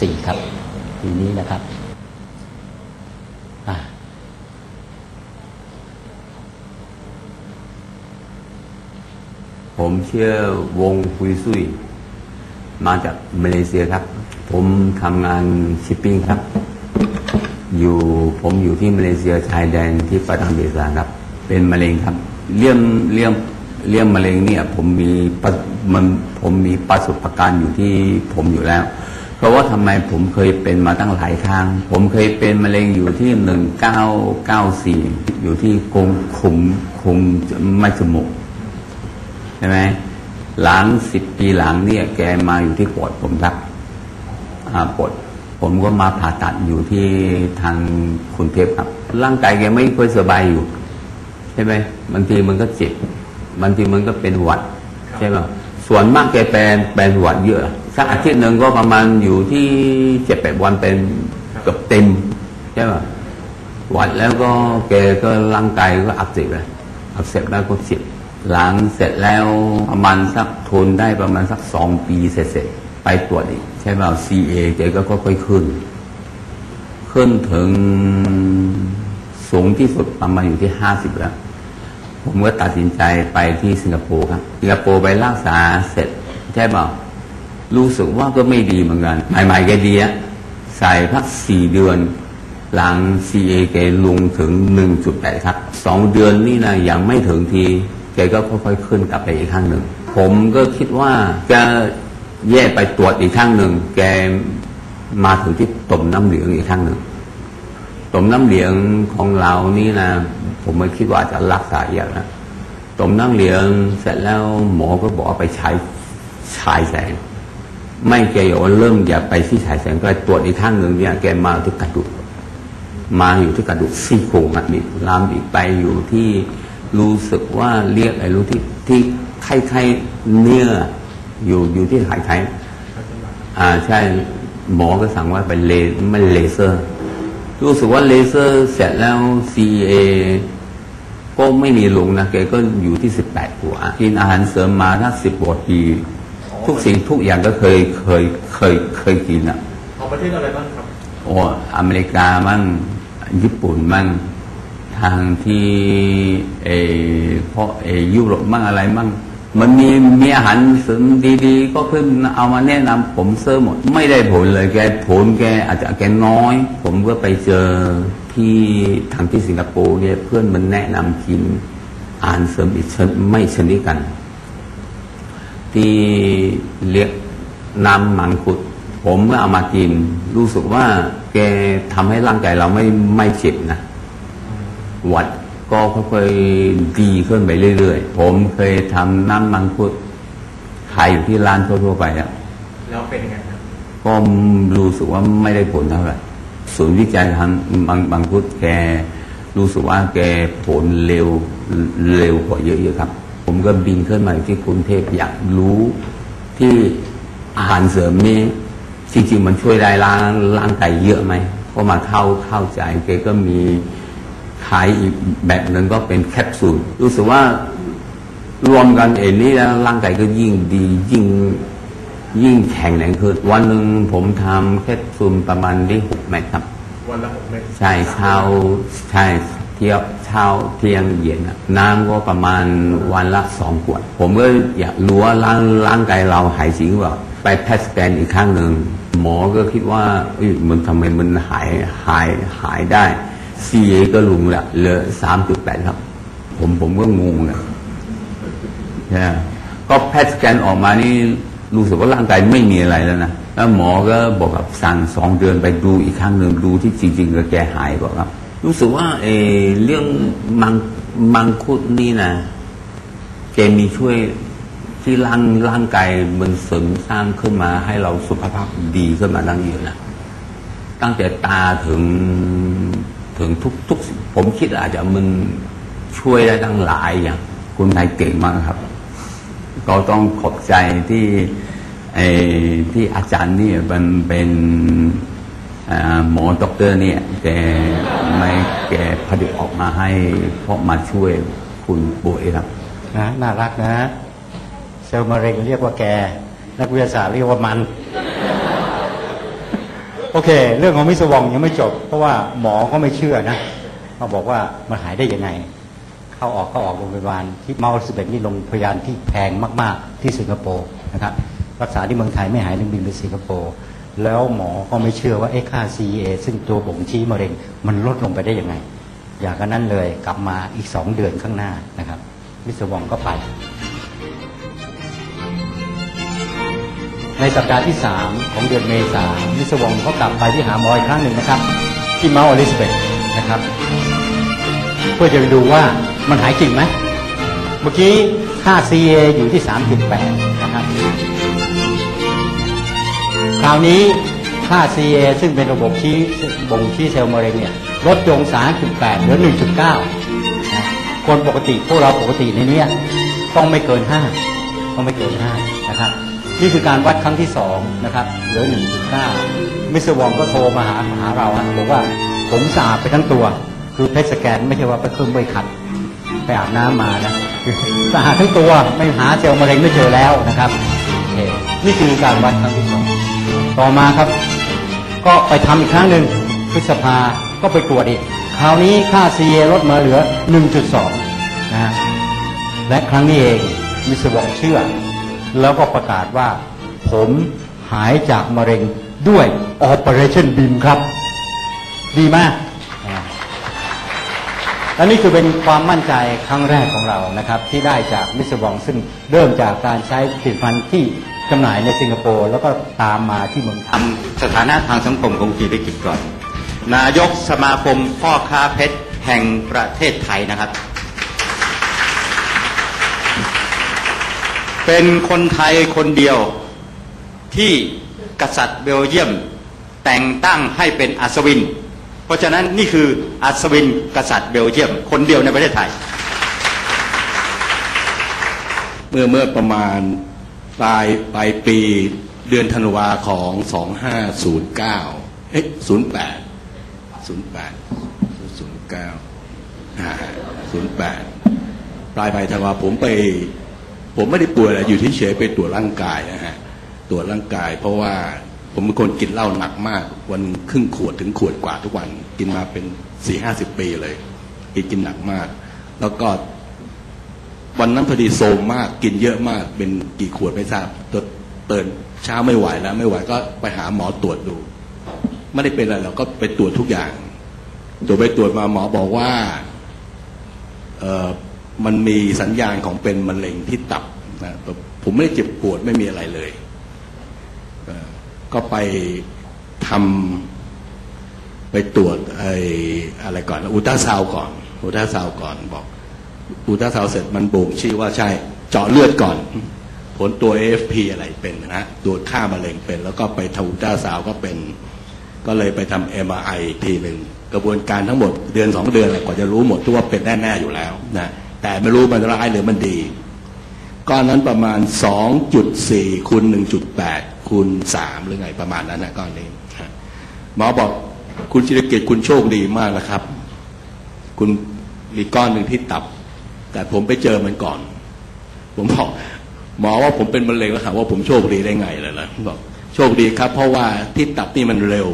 สี่ครับ ปีนี้นะครับผมชื่อวงคุยซุย มาจากมาเลเซียครับ ผมทำงานชิปปิ้งครับ อยู่ผมอยู่ที่มาเลเซียชายแดนที่ประทังเบซาครับ เป็นมะเร็งครับเลี่ยมเลี่ยมเลี่ยมมะเร็งเนี่ย ผมมีมันผมมีประสบการณ์อยู่ที่ผมอยู่แล้ว เพราะว่าทำไมผมเคยเป็นมาตั้งหลายครั้ง ผมเคยเป็นมะเร็งอยู่ที่หนึ่งเก้าเก้าสี่อยู่ที่กรงขุมคุมไม่จมูกใช่ไหมหลังสิบปีหลังเนี่ยแกมาอยู่ที่ปอดผมครับอ่าปอดผมก็มาผ่าตัดอยู่ที่ทางคุณเทพครับ ร่างกายแกไม่ค่อยสบายอยู่ ใช่ไหมบางทีมันก็เจ็บบางทีมันก็เป็นหวัด ใช่ไหมส่วนมากแกเป็นเป็นหวัดเยอะ สักอาทิตย์หนึ่งก็ประมาณอยู่ที่เจ็ดแปดวันเป็นเกือบเต็มใช่ไหมวัดแล้วก็แกก็ร่างกายก็อักเสบเลยอักเสบแล้วก็เจ็บหลังเสร็จแล้วประมาณสักทนได้ประมาณสักสองปีเสร็จไปตรวจอีกใช่ไหม CA แกก็ค่อยๆขึ้น ขึ้นถึงสูงที่สุดประมาณอยู่ที่ห้าสิบแล้ว ผมก็ตัดสินใจไปที่สิงคโปร์ครับ สิงคโปร์ไปรักษาเสร็จใช่เปล่า รู้สึกว่าก็ไม่ดีเหมือนกัน ใหม่ๆแกดีอะใส่พักสี่เดือน หลัง CA แกลงถึงหนึ่งจุดแปดครับสองเดือนนี่นะยังไม่ถึงที แกก็ค่อยๆขึ้นกลับไปอีกครั้งหนึ่ง ผมก็คิดว่าจะแยกไปตรวจอีกครั้งหนึ่ง แกมาถึงที่ต่มน้ำเหลืองอีกครั้งหนึ่งต่มน้ำเหลืองของเรานี่นะผมไม่คิดว่าจะรักษาอย่างนะต่มน้ำเหลืองเสร็จแล้วหมอก็บอกไปใช้ฉายแสง ไม่แกบอกว่าเริ่มอย่าไปที่ฉายแสงก็ตรวจอีกครั้งหนึ่งเนี่ยแกมาที่กระดูกมาอยู่ที่กระดูกซี่โครงอะนี่ลามอีกไปอยู่ที่รู้สึกว่าเรียกอะไรรู้ที่ที่ไข้ไข้เนื้ออยู่อยู่ที่หายไทยอ่าใช่หมอก็สั่งว่าไปเลไม่เลเซอร์ รู้สึกว่าเลเซอร์เสร็จแล้ว CA ก็ไม่มีลงนะแกก็อยู่ที่สิบแปดหัวกินอาหารเสริมมาถ้าสิบกว่าปี ทุกสิ่งทุกอย่างก็เคยเคยเคยเคยกินอะของประเทศอะไรบ้างครับโอ้อเมริกามั่งญี่ปุ่นมั่งทางที่เออเพราะเออยุโรปมั่งอะไรมั่งมันมีมีอาหารเสริมดีๆ ก็เพิ่งเอามาแนะนำผมเซิร์ฟหมด ไม่ได้ผลเลยแกผลแกอาจจะแกน้อย ผมก็ไปเจอที่ทางที่สิงคโปร์เนี่ยเพื่อนมันแนะนำกินอาหารเสริมอีกชนิดไม่ชนิดกัน ที่เรียกน้ำมังคุด ผมก็เอามากิน รู้สึกว่าแกทำให้ร่างกายเราไม่ไม่เจ็บนะ หวัดก็ค่อยๆดีขึ้นไปเรื่อยๆ ผมเคยทำน้ำมังคุดขายอยู่ที่ร้านทั่วๆไปแล้วแล้วเป็นยังไงครับก็รู้สึกว่าไม่ได้ผลเท่าไหร่ศูนย์วิจัยทางบางบางพุทธแกรู้สึกว่าแกผลเร็วเร็วกว่าเยอะๆครับ ผมก็บินขึ้นมาที่กรุงเทพอยากรู้ที่อาหารเสริมนี้จริงๆมันช่วยได้ร่างร่างกายเยอะไหมก็มาเข้าเข้าใจแกก็มีขายอีกแบบหนึ่งก็เป็นแคปซูลรู้สึกว่ารวมกันเอ็นนี้แล้วร่างกายก็ยิ่งดียิ่งยิ่งแข็งแรงขึ้นวันหนึ่งผมทำแค่ซูมประมาณได้หกเม็ดครับ วันละหกเม็ดใช่เช้าใช่ เที่ยวเช้าเที่ยงเย็นน้ำก็ประมาณวันละสองขวด ผมก็อยากรู้ว่าร่างร่างกายเราหายจริงเปล่าไปแพทสแกนอีกครั้งหนึ่งหมอก็คิดว่าเอ้มันทำไมมันหายหายหายได้ CA ก็ลุงละเหลือสามจุดแปดครับ ผมผมก็งงเลยใช่ก็แพทสแกนออกมานี่รู้สึกว่าร่างกายไม่มีอะไรแล้วนะแล้วหมอก็บอกกับสั่งสองเดือนไปดูอีกครั้งหนึ่งดูที่จริงๆก็แกหายบอกครับ รู้สึกว่าเอเรื่องมังมังคุดนี่นะแกมีช่วยที่ร่างร่างกายมันเสริมสร้างขึ้นมาให้เราสุขภาพดีขึ้นมาตั้งเยอะนะตั้งแต่ตาถึงถึงทุกทุกผมคิดอาจจะมันช่วยได้ตั้งหลายอย่าง คุณนไทยเก่งมากครับ ก็ต้องขอบใจที่ไอ้ที่อาจารย์นี่มันเป็น หมอด็อกเตอร์เนี่ยแกไม่แกผลิตออกมาให้เพราะมาช่วยคุณป่วยครับนะน่ารักนะเซลล์มะเร็งเรียกว่าแก นักวิทยาศาสตร์เรียกว่ามัน โอเค เรื่องของมิสวองยังไม่จบ เพราะว่าหมอก็ไม่เชื่อนะเขาบอกว่ามันหายได้ยังไง เข้าออกเข้าออกโรงพยาบาลที่เมาส์สิบเอ็ดนี่โรงพยาบาลที่แพงมาก ๆ ที่สิงคโปร์นะครับรักษาที่เมืองไทยไม่หายต้องบินไปสิงคโปร์ แล้วหมอก็ไม่เชื่อว่าเอ๊ะค่า CA ซึ่งตัวบ่งชี้มะเร็ง มันลดลงไปได้ยังไง อย่างนั้นเลยกลับมาอีกสองเดือนข้างหน้านะครับมิสวองก็ไป ในสัปดาห์ที่ 3 ของเดือนเมษายนมิสวองเขากลับไปที่หาหมออีกครั้งหนึ่งนะครับ ที่เมาส์อลิซาเบธนะครับ เพื่อจะไปดูว่ามันหายจริงไหมเมื่อกี้ค่า CA อยู่ที่ 3.8 นะครับ คราวนี้ค่า CA ซึ่งเป็นระบบชี้บ่งชี้เซลล์มะเร็งเนี่ยลดลง3.8เหลือ 1.9 คนปกติพวกเราปกติในเนี้ยต้องไม่เกิน 5 ต้องไม่เกิน 5 นะครับนี่คือการวัดครั้งที่ 2 นะครับ เหลือ 1.9 มิสเตอร์วองก็โทรมาหาหาเราอะบอกว่าผมสาดไปทั้งตัว คือเพชสแกนไม่ใช่ว่าไปเครื่องไม่ขัด ไปอาบน้ำมานะสะอาดทั้งตัวไม่หาเซลล์มะเร็งไม่เจอแล้วนะครับโอเคนี่คือการวัดครั้งที่สอง ต่อมาครับ ก็ไปทำอีกครั้งหนึ่งพฤษภาก็ไปตรวจอีก คราวนี้ค่า CA ลดมาเหลือ 1.2 นะฮะและครั้งนี้เองมิสวองเชื่อ แล้วก็ประกาศว่า ผมหายจากมะเร็งด้วย Operation BIM ครับ ดีมากอ่าและนี่คือเป็นความมั่นใจครั้งแรกของเรานะครับ ที่ได้จากมิสวองซึ่งเริ่มจากการใช้ผลิตภัณฑ์ที่ จำหน่ายในสิงคโปร์แล้วก็ตามมาที่เมืองไทยสถานะทางสังคมของกีไปกิจก่อน นายกสมาคมพ่อค้าเพชรแห่งประเทศไทยนะครับ เป็นคนไทยคนเดียวที่กษัตริย์เบลเยียมแต่งตั้งให้เป็นอัศวิน เพราะฉะนั้นนี่คืออัศวินกษัตริย์เบลเยียม คนเดียวในประเทศไทย เมื่อเมื่อประมาณ ปลายปลายปีเดือนธันวาของ 2509เอ๊ะ08 08 09อ่า08 ปลายปลายธันวาผมไป ผมไม่ได้ป่วยอะไรอยู่ที่เฉยไปตรวจร่างกายนะฮะตรวจร่างกาย เพราะว่าผมเป็นคนกินเหล้าหนักมาก วันครึ่งขวดถึงขวดกว่าทุกวัน กินมาเป็นสี่ห้าสิบปีเลยกินกินหนักมาก แล้วก็ วันนั้นพอดีโซมมากกินเยอะมากเป็นกี่ขวดไม่ทราบเตือนเช้าไม่ไหวแล้วไม่ไหวก็ไปหาหมอตรวจดู ไม่ได้เป็นอะไรเราก็ไปตรวจทุกอย่างตรวจไปตรวจมาหมอบอกว่าเออมันมีสัญญาณของเป็นมะเร็งที่ตับนะผมไม่ได้เจ็บปวดไม่มีอะไรเลยเก็ไปทำไปตรวจไอ้อะไรก่อน อุลตราซาวก่อน อุลตราซาวก่อนบอก อุลตราซาวด์เสร็จมันบ่งชี้ว่าใช่เจาะเลือดก่อน ผลตัว AFP อะไรเป็นนะตัวค่ามะเร็งเป็น แล้วก็ไปทำอุลตราซาวด์ก็เป็น ก็เลยไปทำ MRI อีกทีหนึ่งกระบวนการทั้งหมดเดือนสองเดือนกว่าจะรู้หมดทุกว่าเป็นแน่ๆอยู่แล้วนะแต่ไม่รู้มันร้ายหรือมันดีก้อนนั้นประมาณ 2.4คูณ1.8คูณ3หรือไงประมาณนั้นนะก้อนนี้หมอบอกคุณจิรเกียรติคุณโชคดีมากนะครับ คุณมีก้อนหนึ่งที่ตับ แต่ผมไปเจอมันก่อน ผมบอกหมอว่าผมเป็นมะเร็งแล้วถามว่าผมโชคดีได้ไงเลยล่ะบอกโชคดีครับ เพราะว่าที่ตับนี่มันเร็ว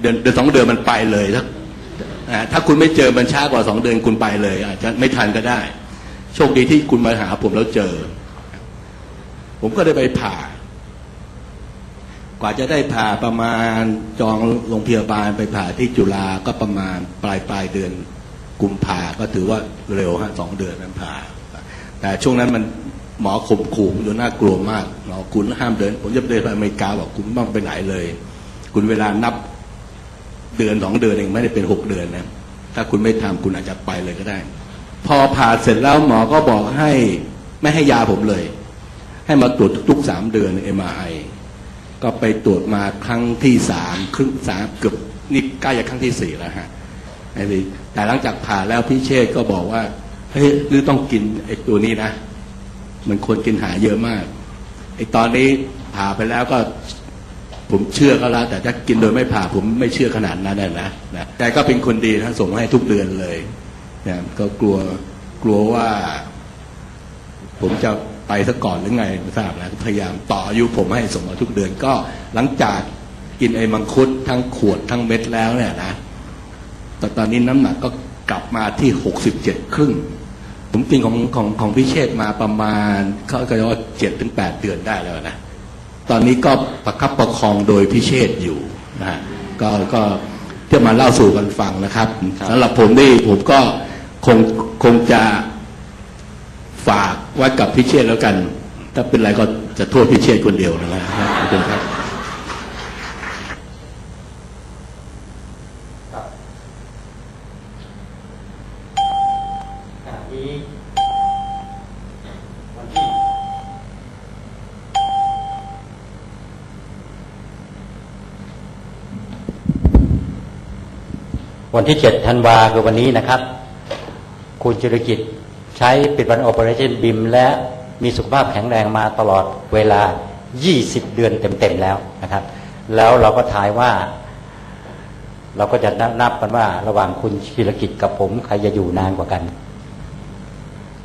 เดือนเดือนสองเดือนมันไปเลยถ้าถ้าคุณไม่เจอมันช้ากว่าสองเดือนคุณไปเลย อาจจะไม่ทันก็ได้ โชคดีที่คุณมาหาผมแล้วเจอ ผมก็ได้ไปผ่า กว่าจะได้ผ่าประมาณจองโรงพยาบาลไปผ่าที่จุฬาก็ประมาณปลายปลายเดือน กุมภาก็ถือว่าเร็วฮะสองเดือนนั้นผ่า แต่ช่วงนั้นมันหมอข่มขู่จนน่ากลัวมากหมอคุณห้ามเดิน ผมจะเดินไปอเมริกาบอกคุณไม่ต้องไปไหนเลย คุณเวลานับเดือนสองเดือนเองไม่ได้เป็นหกเดือนนะถ้าคุณไม่ทำคุณอาจจะไปเลยก็ได้ พอผ่าเสร็จแล้วหมอก็บอกให้ไม่ให้ยาผมเลย ให้มาตรวจทุกๆสามเดือนเอ็มไอก็ไปตรวจมาครั้งที่สามครึ่งสามเกือบนี่ใกล้จะครั้งที่สี่แล้วฮะ ไอ้นี่แต่หลังจากผ่าแล้วพี่เชษก็บอกว่าเฮ้ยหรือต้องกินไอ้ตัวนี้นะ มันควรกินหาเยอะมากไอ้ตอนนี้ผ่าไปแล้วก็ผมเชื่อก็แล้วแต่ถ้ากินโดยไม่ผ่าผมไม่เชื่อขนาดนั้นนะนะนะแต่ก็เป็นคนดีนะส่งมาให้ทุกเดือนเลยนะก็กลัวกลัวว่า ผมจะไปซะก่อนหรือไงไม่ทราบนะพยายามต่ออายุผมให้ส่งมาทุกเดือนก็หลังจากกินไอ้มังคุดทั้งขวดทั้งเม็ดแล้วเนี่ยนะ แต่ตอนนี้น้ำหนักก็กลับมาที่หกสิบเจ็ดครึ่ง ผมกินของของของพิเชษมาประมาณเขาก็จะว่าเจ็ดถึงแปดเดือนได้แล้วนะ ตอนนี้ก็ประคับประคองโดยพิเชษอยู่นะฮะก็ก็จะมาเล่าสู่กันฟังนะครับสำหรับผมนี่ผมก็คงคงจะฝากไว้กับพิเชษแล้วกัน ถ้าเป็นไรก็จะโทษพิเชษคนเดียวนะครับขอบคุณครับ วันที่7ธันวาคือวันนี้นะครับ คุณจุรกิจใช้ปิดวันโอเปอเรชั่นบิมและมีสุขภาพแข็งแรงมาตลอดเวลา 20 เดือนเต็มๆแล้วนะครับ แล้วเราก็ทายว่า เราก็จะนับกันว่า ระหว่างคุณชิรกิจกับผมใครจะอยู่นานกว่ากัน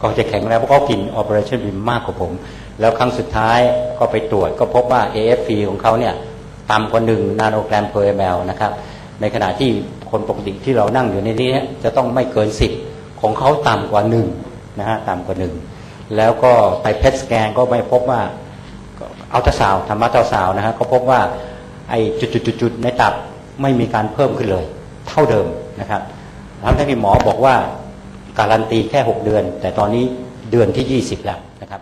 ก็จะแข็งแรงเพราะเขากิน Operation BIM มมากกว่าผม แล้วครั้งสุดท้ายก็ไปตรวจก็พบว่า AFP ของเขาเนี่ยต่ำกว่าหนึ่งนาโนแกรม per ml นะครับ ในขณะที่ คนปกติที่เรานั่งอยู่ในนี้จะต้องไม่เกิน10ของเขาต่ำกว่าหนึ่งนะฮะต่ำกว่าหนึ่งแล้วก็ไปเพชสแกนก็ไม่พบว่าอัลตราซาวธรรมะอัลตราซาวนะฮะก็พบว่าไอ้จุดๆๆในตับไม่มีการเพิ่มขึ้นเลย เท่าเดิมนะครับทั้งที่หมอบอกว่าการันตีแค่ 6 เดือน แต่ตอนนี้เดือนที่ 20 แล้วนะครับ